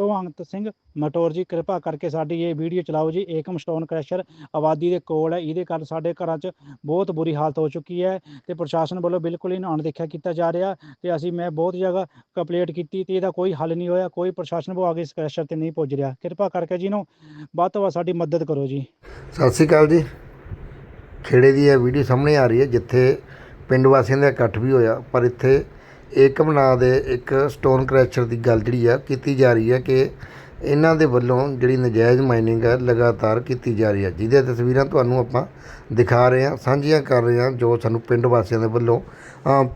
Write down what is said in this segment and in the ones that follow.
ਭਗਵੰਤ ਸਿੰਘ ਮਟੋਰ ਜੀ, ਕਿਰਪਾ ਕਰਕੇ ਸਾਡੀ ਇਹ ਵੀਡੀਓ ਚਲਾਓ ਜੀ। ਏਕਮ ਸਟੋਨ ਕ੍ਰੈਸ਼ਰ ਆਬਾਦੀ ਦੇ ਕੋਲ ਹੈ। ਇਹਦੇ ਕਾਰਨ ਸਾਡੇ ਘਰਾਂ 'ਚ ਬਹੁਤ ਬੁਰੀ ਹਾਲਤ ਹੋ ਚੁੱਕੀ ਹੈ ਤੇ ਪ੍ਰਸ਼ਾਸਨ ਵੱਲੋਂ ਬਿਲਕੁਲ ਹੀ ਅਣਦੇਖਿਆ ਕੀਤਾ ਜਾ ਰਿਹਾ ਤੇ ਅਸੀਂ ਮੈਂ ਬਹੁਤ ਜਗ੍ਹਾ ਕੰਪਲੇਂਟ ਕੀਤੀ ਤੇ ਇਹਦਾ ਕੋਈ ਹੱਲ ਨਹੀਂ ਹੋਇਆ, ਕੋਈ ਪ੍ਰਸ਼ਾਸਨ ਵਿਭਾਗ ਇਸ ਕ੍ਰੈਸ਼ਰ ਤੇ ਨਹੀਂ ਪਹੁੰਚ ਰਿਹਾ। ਕਿਰਪਾ ਕਰਕੇ ਜੀ ਨੂੰ ਵੱਧ ਤੋਂ ਵੱਧ ਸਾਡੀ ਮਦਦ ਕਰੋ ਜੀ। ਸਤਿ ਸ਼੍ਰੀ ਅਕਾਲ ਜੀ। ਖੇੜੇ ਦੀ ਇਹ ਵੀਡੀਓ ਸਾਹਮਣੇ ਆ ਰਹੀ ਹੈ, ਜਿੱਥੇ ਪਿੰਡ ਵਾਸੀਆਂ ਦਾ ਇਕੱਠ ਵੀ ਹੋਇਆ, ਪਰ ਇੱਥੇ ਏਕਮ ਨਾਂ ਦੇ ਇੱਕ ਸਟੋਨ ਕ੍ਰੈਸ਼ਰ ਦੀ ਗੱਲ ਜਿਹੜੀ ਆ ਕੀਤੀ ਜਾ ਰਹੀ ਹੈ ਕਿ ਇਹਨਾਂ ਦੇ ਵੱਲੋਂ ਜਿਹੜੀ ਨਜਾਇਜ਼ ਮਾਈਨਿੰਗ ਹੈ ਲਗਾਤਾਰ ਕੀਤੀ ਜਾ ਰਹੀ ਹੈ ਜਿਹਦੀਆਂ ਤਸਵੀਰਾਂ ਤੁਹਾਨੂੰ ਆਪਾਂ ਦਿਖਾ ਰਹੇ ਹਾਂ, ਸਾਂਝੀਆਂ ਕਰ ਰਹੇ ਹਾਂ, ਜੋ ਸਾਨੂੰ ਪਿੰਡ ਵਾਸੀਆਂ ਦੇ ਵੱਲੋਂ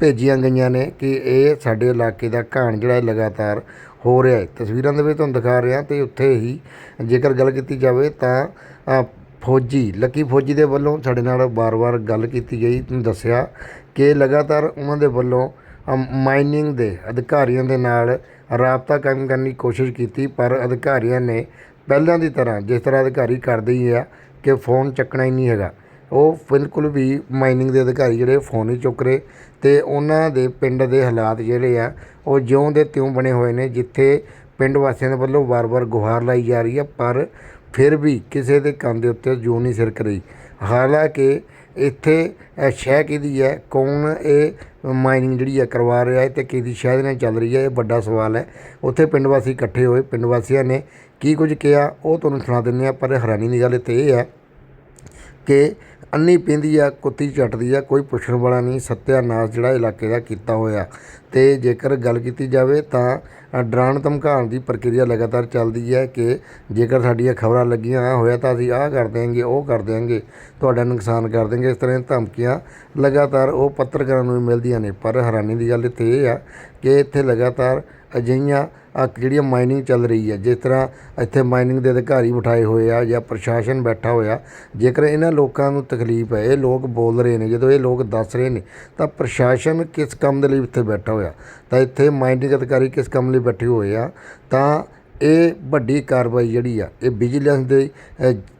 ਭੇਜੀਆਂ ਗਈਆਂ ਨੇ ਕਿ ਇਹ ਸਾਡੇ ਇਲਾਕੇ ਦਾ ਘਾਣ ਜਿਹੜਾ ਹੈ ਲਗਾਤਾਰ ਹੋ ਰਿਹਾ ਹੈ। ਤਸਵੀਰਾਂ ਦੇ ਵਿੱਚ ਤੁਹਾਨੂੰ ਦਿਖਾ ਰਹੇ ਹਾਂ ਤੇ ਉੱਥੇ ਹੀ ਜੇਕਰ ਗੱਲ ਕੀਤੀ ਜਾਵੇ ਤਾਂ ਫੌਜੀ, ਲੱਕੀ ਫੌਜੀ ਦੇ ਵੱਲੋਂ ਸਾਡੇ ਨਾਲ ਵਾਰ ਵਾਰ ਗੱਲ ਕੀਤੀ ਗਈ। ਤੁਹਾਨੂੰ ਦੱਸਿਆ ਕਿ ਲਗਾਤਾਰ ਉਹਨਾਂ ਦੇ ਵੱਲੋਂ ਮਾਈਨਿੰਗ ਦੇ ਅਧਿਕਾਰੀਆਂ ਦੇ ਨਾਲ ਰਾਬਤਾ ਕਾਇਮ ਕਰਨ ਦੀ ਕੋਸ਼ਿਸ਼ ਕੀਤੀ, ਪਰ ਅਧਿਕਾਰੀਆਂ ਨੇ ਪਹਿਲਾਂ ਦੀ ਤਰ੍ਹਾਂ ਜਿਸ ਤਰ੍ਹਾਂ ਅਧਿਕਾਰੀ ਕਰਦੇ ਹੀ ਆ ਕਿ ਫੋਨ ਚੱਕਣਾ ਹੀ ਨਹੀਂ ਹੈਗਾ। ਉਹ ਬਿਲਕੁਲ ਵੀ ਮਾਈਨਿੰਗ ਦੇ ਅਧਿਕਾਰੀ ਜਿਹੜੇ ਫੋਨ ਹੀ ਚੁੱਕ ਰਹੇ ਤੇ ਉਹਨਾਂ ਦੇ ਪਿੰਡ ਦੇ ਹਾਲਾਤ ਜਿਹੜੇ ਆ, ਉਹ ਜਿਉਂ ਦੇ ਤਿਉਂ ਬਣੇ ਹੋਏ ਨੇ, ਜਿੱਥੇ ਪਿੰਡ ਵਾਸੀਆਂ ਦੇ ਵੱਲੋਂ ਵਾਰ-ਵਾਰ ਗੁਹਾਰ ਲਾਈ ਜਾ ਰਹੀ ਹੈ ਪਰ ਫਿਰ ਵੀ ਕਿਸੇ ਦੇ ਕੰਨ ਦੇ ਉੱਤੇ ਜੂੰ ਨਹੀਂ ਸਿਰਕ ਰਹੀ। ਹਾਲਾਂਕਿ ਇੱਥੇ, ਇਹ ਸ਼ਹਿ ਕਿਹਦੀ ਹੈ? ਕੌਣ? ਇਹ ਮਾਈਨਿੰਗ ਜਿਹੜੀ ਹੈ, ਕਰਵਾ ਰਿਹਾ ਹੈ ਤੇ ਕਿਹਦੀ ਸ਼ਹਿ ਦੇ ਨਾਲ ਚੱਲ ਰਹੀ ਹੈ? ਇਹ ਵੱਡਾ ਸਵਾਲ ਹੈ। ਉੱਥੇ ਪਿੰਡ ਵਾਸੀ ਇਕੱਠੇ ਹੋਏ। ਪਿੰਡ ਵਾਸੀਆਂ ਨੇ ਕੀ ਕੁਝ ਕਿਹਾ? ਉਹ ਤੁਹਾਨੂੰ ਸੁਣਾ ਦਿੰਦੇ ਹਾਂ, ਪਰ ਹੈਰਾਨੀ ਦੀ ਗੱਲ ਇੱਥੇ ਇਹ ਹੈ ਕਿ ਅੰਨੀ ਪੈਂਦੀ ਆ ਕੁੱਤੀ ਚੱਟਦੀ ਆ ਕੋਈ ਪੁੱਛਣ ਵਾਲਾ ਨਹੀਂ ਸੱਤਿਆਨਾਸ਼ ਜਿਹੜਾ ਇਲਾਕੇ ਦਾ ਕੀਤਾ ਹੋਇਆ। ਤੇ ਜੇਕਰ ਗੱਲ ਕੀਤੀ ਜਾਵੇ ਤਾਂ ਅ, ਡਰਾਉਣ ਧਮਕਾਉਣ ਦੀ ਪ੍ਰਕਿਰਿਆ ਲਗਾਤਾਰ ਚੱਲਦੀ ਹੈ ਕਿ ਜੇਕਰ ਸਾਡੀਆਂ ਖਬਰਾਂ ਲੱਗੀਆਂ ਹੋਇਆ ਤਾਂ ਅਸੀਂ ਆਹ ਕਰ ਦਿਆਂਗੇ ਉਹ ਕਰ ਦਿਆਂਗੇ ਤੁਹਾਡਾ ਨੁਕਸਾਨ ਕਰ ਦਿਆਂਗੇ। ਇਸ ਤਰ੍ਹਾਂ ਦੀਆਂ ਧਮਕੀਆਂ ਲਗਾਤਾਰ ਉਹ ਪੱਤਰਕਾਰਾਂ ਨੂੰ ਵੀ ਮਿਲਦੀਆਂ ਨੇ ਪਰ ਹੈਰਾਨੀ ਦੀ ਗੱਲ ਇੱਥੇ ਇਹ ਆ ਕਿ ਇੱਥੇ ਲਗਾਤਾਰ ਅਜਿਹੀਆਂ ਆ ਜਿਹੜੀਆਂ ਮਾਈਨਿੰਗ ਚੱਲ ਰਹੀ ਹੈ, ਜਿਸ ਤਰ੍ਹਾਂ ਇੱਥੇ ਮਾਈਨਿੰਗ ਦੇ ਅਧਿਕਾਰੀ ਬਿਠਾਏ ਹੋਏ ਆ ਜਾਂ ਪ੍ਰਸ਼ਾਸਨ ਬੈਠਾ ਹੋਇਆ, ਜੇਕਰ ਇਹਨਾਂ ਲੋਕਾਂ ਨੂੰ ਤਕਲੀਫ ਹੈ, ਇਹ ਲੋਕ ਬੋਲ ਰਹੇ ਨੇ, ਜਦੋਂ ਇਹ ਲੋਕ ਦੱਸ ਰਹੇ ਨੇ, ਤਾਂ ਪ੍ਰਸ਼ਾਸਨ ਕਿਸ ਕੰਮ ਦੇ ਲਈ ਇੱਥੇ ਬੈਠਾ ਹੋਇਆ? ਤਾਂ ਇੱਥੇ ਮਾਈਨਿੰਗ ਅਧਿਕਾਰੀ ਕਿਸ ਕੰਮ ਲਈ ਬੈਠੇ ਹੋਏ ਆ? ਤਾਂ ਇਹ ਵੱਡੀ ਕਾਰਵਾਈ ਜਿਹੜੀ ਆ, ਇਹ ਵਿਜੀਲੈਂਸ ਦੇ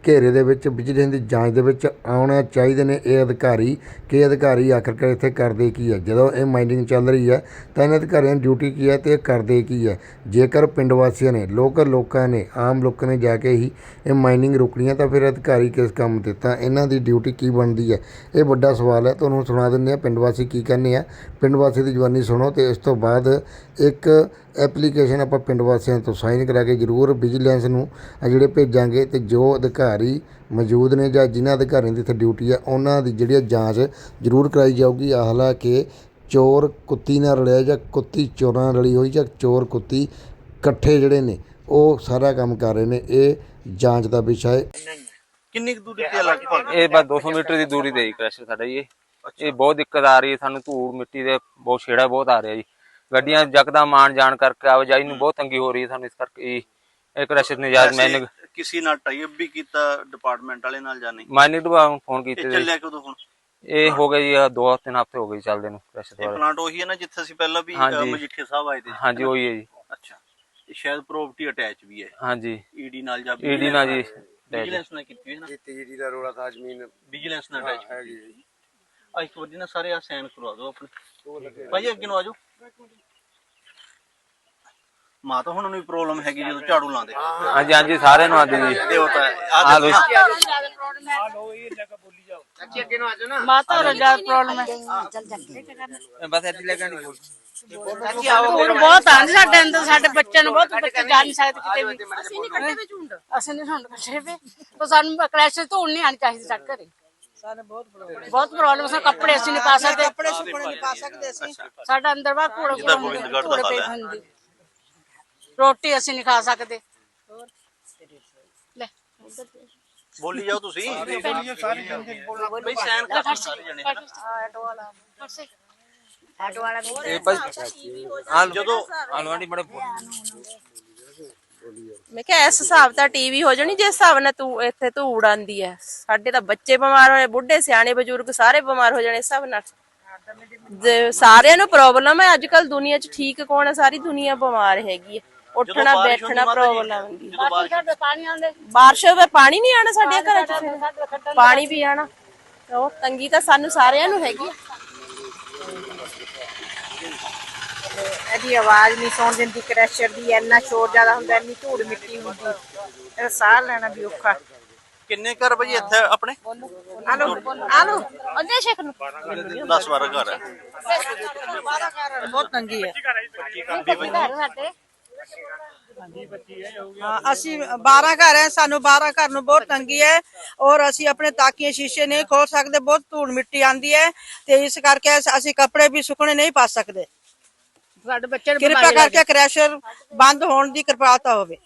ਘੇਰੇ ਦੇ ਵਿੱਚ, ਵਿਜੀਲੈਂਸ ਦੀ ਜਾਂਚ ਦੇ ਵਿੱਚ ਆਉਣਾ ਚਾਹੀਦੇ ਨੇ ਇਹ ਅਧਿਕਾਰੀ, ਕਿ ਇਹ ਅਧਿਕਾਰੀ ਆਖਰਕਾਰ ਇੱਥੇ ਕਰਦੇ ਕੀ ਹੈ ਜਦੋਂ ਇਹ ਮਾਈਨਿੰਗ ਚੱਲ ਰਹੀ ਹੈ ਤਾਂ ਇਹਨਾਂ ਅਧਿਕਾਰੀਆਂ ਦੀ ਡਿਊਟੀ ਕੀ ਹੈ ਤੇ ਇਹ ਕਰਦੇ ਕੀ ਹੈ ਜੇਕਰ ਪਿੰਡ ਵਾਸੀਆਂ ਨੇ, ਲੋਕਲ ਲੋਕਾਂ ਨੇ, ਆਮ ਲੋਕਾਂ ਨੇ ਜਾ ਕੇ ਹੀ ਇਹ ਮਾਈਨਿੰਗ ਰੋਕਣੀ ਹੈ ਤਾਂ ਫਿਰ ਅਧਿਕਾਰੀ ਕਿਸ ਕੰਮ ਤੇ? ਤਾਂ ਇਹਨਾਂ ਦੀ ਡਿਊਟੀ ਕੀ ਬਣਦੀ ਹੈ ਇਹ ਵੱਡਾ ਸਵਾਲ ਹੈ ਤੁਹਾਨੂੰ ਸੁਣਾ ਦਿੰਦੇ ਆ, ਪਿੰਡ ਵਾਸੀ ਕੀ ਕਹਿੰਦੇ ਆ? ਪਿੰਡ ਵਾਸੀ ਦੀ ਜਵਾਨੀ ਸੁਣੋ ਤੇ ਇਸ ਤੋਂ ਬਾਅਦ ਇੱਕ ਐਪਲੀਕੇਸ਼ਨ ਆਪਾਂ ਪਿੰਡ ਵਾਸੀਆਂ ਤੋਂ ਸਾਈਨ ਕਰਾ ਕੇ ਜ਼ਰੂਰ ਵਿਜੀਲੈਂਸ ਨੂੰ ਆ ਜਿਹੜੇ ਭੇਜਾਂਗੇ ਤੇ ਜੋ ਅਧਿਕਾਰੀ ਮੌਜੂਦ ਨੇ ਜਾਂ ਜਿਨ੍ਹਾਂ ਅਧਿਕਾਰੀਆਂ ਦੀ ਇੱਥੇ ਡਿਊਟੀ ਆ ਉਹਨਾਂ ਦੀ ਜਿਹੜੀ ਆ ਜਾਂਚ ਜ਼ਰੂਰ ਕਰਾਈ ਜਾਊਗੀ। ਹਾਲਾਂਕਿ ਚੋਰ ਕੁੱਤੀ ਨਾਲ ਰਲਿਆ ਜਾਂ ਕੁੱਤੀ ਚੋਰਾਂ ਨਾਲ ਰਲੀ ਹੋਈ ਜਾਂ ਚੋਰ ਕੁੱਤੀ ਇਕੱਠੇ ਜਿਹੜੇ ਨੇ ਉਹ ਸਾਰਾ ਕੰਮ ਕਰ ਰਹੇ ਨੇ ਇਹ ਜਾਂਚ ਦਾ ਵਿਸ਼ਾ ਹੈ। ਕਿੰਨੀ ਕੁ ਦੂਰੀ ਤੇ ਆ ਲਗਭਗ ਇਹ ਬਸ 200 ਮੀਟਰ ਦੀ ਦੂਰੀ ਤੇ ਹੀ ਕ੍ਰੈਸ਼ਰ ਸਾਡਾ ਜੀ ਇਹ। ਇਹ ਬਹੁਤ ਦਿੱਕਤ ਆ ਰਹੀ ਹੈ ਸਾਨੂੰ ਧੂੜ ਮਿੱਟੀ ਦੇ ਬਹੁਤ ਛੇੜਾ ਬਹੁਤ ਆ ਰਿਹਾ ਜੀ। ਗੱਡੀਆਂ ਜਕਦਮ ਆਣ ਜਾਣ ਕਰਕੇ ਆਵਾਜਾਈ ਨੂੰ ਬਹੁਤ ਤੰਗੀ ਹੋ ਰਹੀ ਹੈ ਸਾਨੂੰ ਇਸ ਕਰਕੇ ਜੀ ਇਹ ਕ੍ਰੈਸ਼ਰ ਨਜਾਇਜ਼ ਮੈਨੇ ਵੈਸੇ ਕਿਸੇ ਨਾਲ ਟਾਈ ਅਪ ਵੀ ਕੀਤਾ ਡਿਪਾਰਟਮੈਂਟ ਵਾਲੇ ਨਾਲ ਜਾਂ ਨਹੀਂ? ਮਾਈਨਿੰਗ ਤੋਂ ਫੋਨ ਇਹ ਕੀਤੇ ਸੀ ਚੱਲਿਆ ਕਦੋਂ ਹੁਣ? ਇਹ ਹੋ। ਗਏ ਜੀ ਆਹ ਦੋ ਤਿੰਨ ਹਫ਼ਤੇ ਹੋ ਗਏ ਜੀ ਚੱਲਦੇ ਨੂੰ ਕ੍ਰੈਸ਼ਰ ਇਹ ਵਾਲੇ ਪਲਾਂਟ ਉਹੀ ਹੈ ਨਾ ਜਿੱਥੇ ਅਸੀਂ ਪਹਿਲਾਂ ਵੀ ਅ, ਹਾਂਜੀ। ਮਜੀਠੇ ਸਾਹਿਬ ਆਏ ਤੇ ਹਾਂਜੀ ਉਹੀ ਹੈ ਜੀ। ਅੱਛਾ। ਇਹ ਸ਼ਾਇਦ ਪ੍ਰੋਪਰਟੀ ਅਟੈਚ ਵੀ ਹੈ। ਹਾਂਜੀ। ਈਡੀ ਨਾਲ ਜਾਂ ਈਡੀ ਨਾਲ ਜੀ। ਵਿਜੀਲੈਂਸ ਨਾਲ ਕੀਤੀ ਹੋਈ ਹੈ ਨਾ? ਤੀਜੀ ਦਾ ਰੋਲਾ ਤਾਂ ਜ਼ਮੀਨ ਵਿਜੀਲੈਂਸ ਨਾਲ ਅਟੈਚ ਕੀਤੀ ਹੋਈ ਆ ਇੱਕ ਵਾਰੀ ਨਾ ਸਾਰੇ ਆ ਸਾਈਨ ਕਰਵਾ ਦਿਓ ਆਪਣੇ। ਭਾਈ ਅੱਗੇ ਨੂੰ ਆਜੋ ਮਾਂ ਤਾਂ ਹੁਣ ਨੂੰ ਵੀ ਪ੍ਰੋਬਲਮ ਹੈਗੀ ਜਦੋਂ ਝਾੜੂ ਲਾਉਂਦੇ। ਹਾਂਜੀ ਹਾਂਜੀ ਸਾਰਿਆਂ ਨੂੰ ਆਦੀ ਜੀ। ਹੈ ਆ ਲੋ ਮਾਤਾ ਜ਼ਿਆਦਾ ਪ੍ਰੋਬਲਮ ਹੈ। ਬਸ ਇੱਥੇ ਲੱਗਣੀ ਧੂੜ ਬਹੁਤ ਆਂਦੀ ਸਾਡੇ ਅੰਦਰ ਸਾਡੇ ਬੱਚਿਆਂ ਨੂੰ ਬਹੁਤ ਬੱਚੇ ਜਾ ਨਹੀਂ ਸਕਦੇ ਕਿਤੇ ਵੀ। ਅਸੀਂ ਨਹੀਂ ਕੱਟੇ ਵਿੱਚ ਝੁੰਡ। ਅਸੀਂ ਨਹੀਂ ਝੁੰਡ ਕੱਟੇ ਵੇ। ਤਾਂ ਸਾਨੂੰ ਕਲੈਸ਼ ਧੂੜ ਨਹੀਂ ਆਣੀ ਚਾਹੀਦੀ ਸਾਡੇ ਘਰੇ। ਬਹੁਤ ਪ੍ਰੋਬਲਮ ਸਾਨੂੰ ਕੱਪੜੇ ਅਸੀਂ ਨਹੀਂ ਪਾ ਸਕਦੇ। ਕੱਪੜੇ ਸੁੱਕਣੇ ਨਹੀਂ ਪਾ ਸਕਦੇ ਅਸੀਂ। ਸਾਡਾ ਅੰਦਰ ਬਾ ਕੂੜਾ ਕੂੜਾ ਗੋਬਿੰਦਗੜ੍ਹ ਦਾ ਕੂੜੇ ਪਈ ਹੈ। ਹੁੰਦੀ ਰੋਟੀ ਅਸੀਂ ਨਹੀਂ ਖਾ ਸਕਦੇ। ਲੈ। ਬੋਲੀ ਜਾਓ ਤੁਸੀਂ। ਬਈ ਸਾਈਨ ਕਰ ਸਾਰੇ ਜਣੇ ਇਹ ਬਸ ਆ ਜਦੋਂ ਆਲਵਾਂਡੀ ਬੜੇ ਮੈਂ ਕਿਹਾ ਇਸ ਹਿਸਾਬ ਦਾ ਟੀਵੀ ਹੋ ਜਾਣੀ ਜਿਸ ਹਿਸਾਬ ਨਾਲ ਤੂੰ ਇੱਥੇ ਧੂੜ ਆਂਦੀ ਹੈ। ਸਾਡੇ ਤਾਂ ਬੱਚੇ ਬਿਮਾਰ ਹੋਏ ਬੁੱਢੇ ਸਿਆਣੇ ਬਜ਼ੁਰਗ ਸਾਰੇ ਬਿਮਾਰ ਹੋ ਜਾਣੇ ਸਭ ਨਾਲ। ਜੇ ਸਾਰਿਆਂ ਨੂੰ ਪ੍ਰੋਬਲਮ ਹੈ ਅੱਜ ਕੱਲ ਦੁਨੀਆ 'ਚ ਠੀਕ ਕੌਣ ਹੈ? ਸਾਰੀ ਦੁਨੀਆ ਬਿਮਾਰ ਹੈਗੀ ਹੈ। ਉੱਠਣਾ ਬੈਠਣਾ ਪ੍ਰੋਬਲਮ ਹੁੰਦੀ ਬਾਰਿਸ਼ ਹੋਵੇ ਪਾਣੀ ਨਹੀਂ ਆਣਾ ਸਾਡੇ ਘਰਾਂ 'ਚ। ਪਾਣੀ ਵੀ ਆਣਾ ਉਹ ਤੰਗੀ ਤਾਂ ਸਾਨੂੰ ਸਾਰਿਆਂ ਨੂੰ ਹੈਗੀ ਹੈ। ਇਹਦੀ ਆਵਾਜ਼ ਨਹੀਂ ਸੁਣ ਦਿੰਦੀ ਕ੍ਰੈਸ਼ਰ ਦੀ ਇੰਨਾ ਸ਼ੋਰ ਜ਼ਿਆਦਾ ਹੁੰਦਾ ਇੰਨੀ ਧੂੜ ਮਿੱਟੀ ਹੁੰਦੀ ਇਹ ਸਾਹ ਲੈਣਾ ਵੀ ਔਖਾ। ਕਿੰਨੇ ਘਰ ਭਾਜੀ ਇੱਥੇ ਆਪਣੇ? ਆਲੋ ਆਲੋ। ਉਹਦੇ ਸ਼ੇਖ ਨੂੰ। 10 12 ਘਰ ਹੈ ਬਹੁਤ ਤੰਗੀ ਹੈ ਸਾਡੇ ਹਾਂ ਅਸੀਂ 12 ਘਰ ਹੈ ਸਾਨੂੰ 12 ਘਰ ਨੂੰ ਬਹੁਤ ਤੰਗੀ ਹੈ ਔਰ ਅਸੀਂ ਆਪਣੇ ਤਾਕੀਆਂ ਸ਼ੀਸ਼ੇ ਨਹੀਂ ਖੋਲ ਸਕਦੇ ਬਹੁਤ ਧੂੜ ਮਿੱਟੀ ਆਂਦੀ ਹੈ ਤੇ ਇਸ ਕਰਕੇ ਅਸ- ਅਸੀਂ ਕੱਪੜੇ ਵੀ ਸੁੱਕਣੇ ਨਹੀਂ ਪਾ ਸਕਦੇ। ਸਾਡੇ ਬੱਚੇ ਨੂੰ ਕਿਰਪਾ ਕਰਕੇ ਕ੍ਰੈਸ਼ਰ ਬੰਦ ਹੋਣ ਦੀ ਕਿਰਪਾਲਤਾ ਹੋਵੇ।